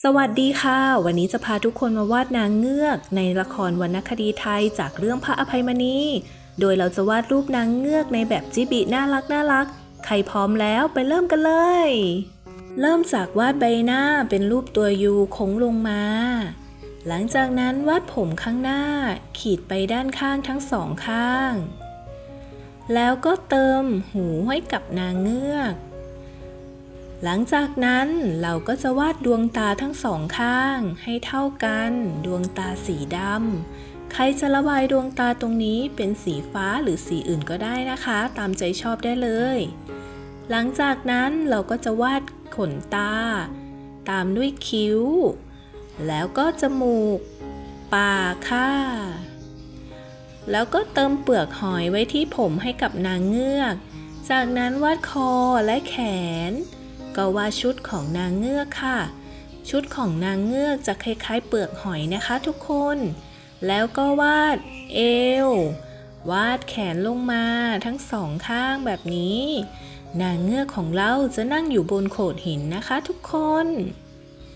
สวัสดีค่ะ วันนี้จะพาทุกคนมาวาดนางเงือก ในละครวรรณคดีไทยจากเรื่องพระอภัยมณี โดยเราจะวาดรูปนางเงือกในแบบจิบิน่ารักน่ารัก ใครพร้อมแล้วไปเริ่มกันเลย เริ่มจากวาดใบหน้าเป็นรูปตัวยูโค้งลงมา หลังจากนั้นวาดผมข้างหน้า ขีดไปด้านข้างทั้งสองข้าง แล้วก็เติมหูให้กับนางเงือก หลังจากนั้นเราก็จะวาดดวงตาทั้งสองข้าง ให้เท่ากัน ดวงตาสีดำใครจะระบายดวงตาตรงนี้เป็นสีฟ้าหรือสีอื่นก็ได้นะคะ ตามใจชอบได้เลย หลังจากนั้นเราก็จะวาดขนตา ตามด้วยคิ้ว แล้วก็จมูก ปากค่ะแล้วก็เติมเปลือกหอยไว้ที่ผมให้กับนางเงือก จากนั้นวาดคอและแขน ก็วาดชุดของนางเงือกค่ะ ชุดของนางเงือกจะคล้ายๆ เปลือกหอยนะคะทุกคน แล้วก็วาดเอว วาดแขนลงมาทั้งสองข้างแบบนี้ นางเงือกของเราจะนั่งอยู่บนโขดหินนะคะทุกคน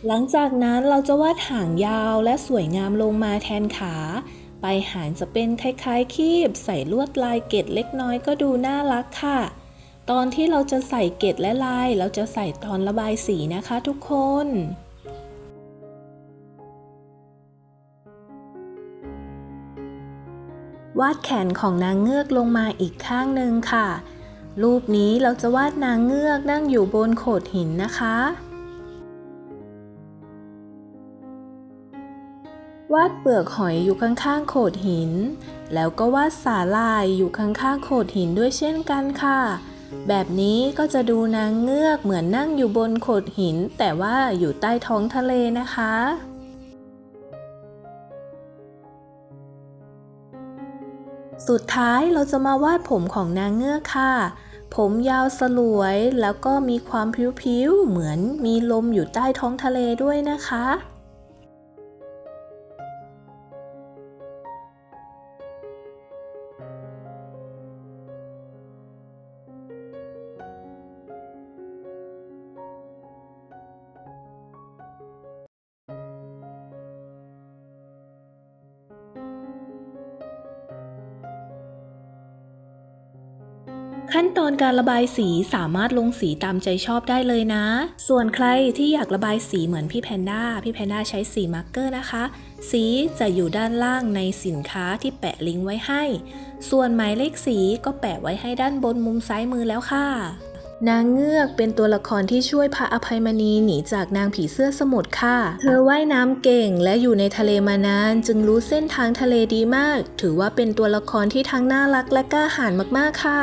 หลังจากนั้นเราจะวาดหางยาวและสวยงามลงมาแทนขาปลายหางจะเป็นคล้ายๆ คีบ ใส่ลวดลายเกล็ดเล็กน้อยก็ดูน่ารักค่ะ ตอนที่เราจะใส่เกล็ดและลาย เราจะใส่ตอนระบายสีนะคะทุกคนวาดแขนของนางเงือกลงมาอีกข้างหนึ่งค่ะ รูปนี้เราจะวาดนางเงือกนั่งอยู่บนโขดหินนะคะ วาดเปลือกหอยอยู่ข้างๆโขดหิน แล้วก็วาดสาลายอยู่ข้างๆโขดหินด้วยเช่นกันค่ะ แบบนี้ก็จะดูนางเงือกเหมือนนั่งอยู่บนโขดหิน แต่ว่าอยู่ใต้ท้องทะเลนะคะ สุดท้ายเราจะมาวาดผมของนางเงือกค่ะ ผมยาวสลวยแล้วก็มีความพริ้วๆเหมือนมีลมอยู่ใต้ท้องทะเลด้วยนะคะ ขั้นตอนการระบายสีสามารถลงสีตามใจชอบได้เลยนะ ส่วนใครที่อยากระบายสีเหมือนพี่แพนด้า พี่แพนด้าใช้สีมาร์กเกอร์นะคะ สีจะอยู่ด้านล่างในสินค้าที่แปะลิงก์ไว้ให้ ส่วนหมายเลขสีก็แปะไว้ให้ด้านบนมุมซ้ายมือแล้วค่ะ นางเงือกเป็นตัวละครที่ช่วยพระอภัยมณีหนีจากนางผีเสื้อสมุทรค่ะ เธอว่ายน้ำเก่งและอยู่ในทะเลมานาน จึงรู้เส้นทางทะเลดีมาก ถือว่าเป็นตัวละครที่ทั้งน่ารักและกล้าหาญมากๆค่ะ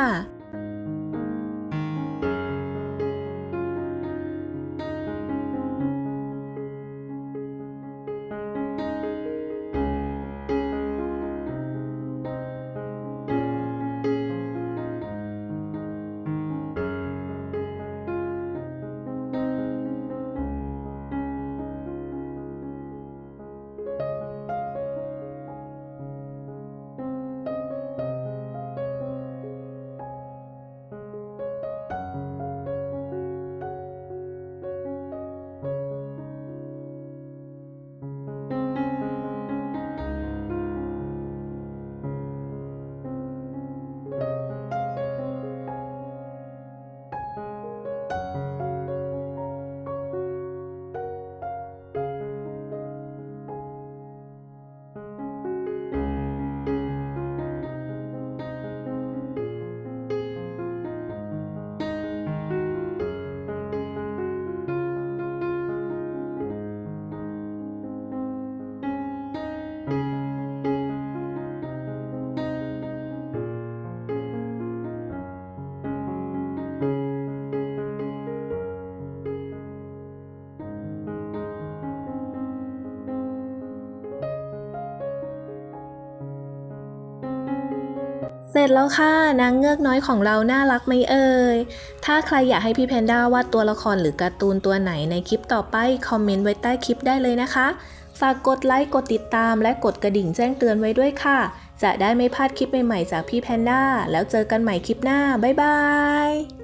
เสร็จแล้วค่ะนางเงือกน้อยของเราน่ารักไหมเอ่ย ถ้าใครอยากให้พี่แพนด้าวาดตัวละครหรือการ์ตูนตัวไหนในคลิปต่อไป คอมเมนต์ไว้ใต้คลิปได้เลยนะคะ ฝากกดไลค์ กดติดตาม และกดกระดิ่งแจ้งเตือนไว้ด้วยค่ะ จะได้ไม่พลาดคลิปใหม่ๆจากพี่แพนด้า แล้วเจอกันใหม่คลิปหน้า บ๊ายบาย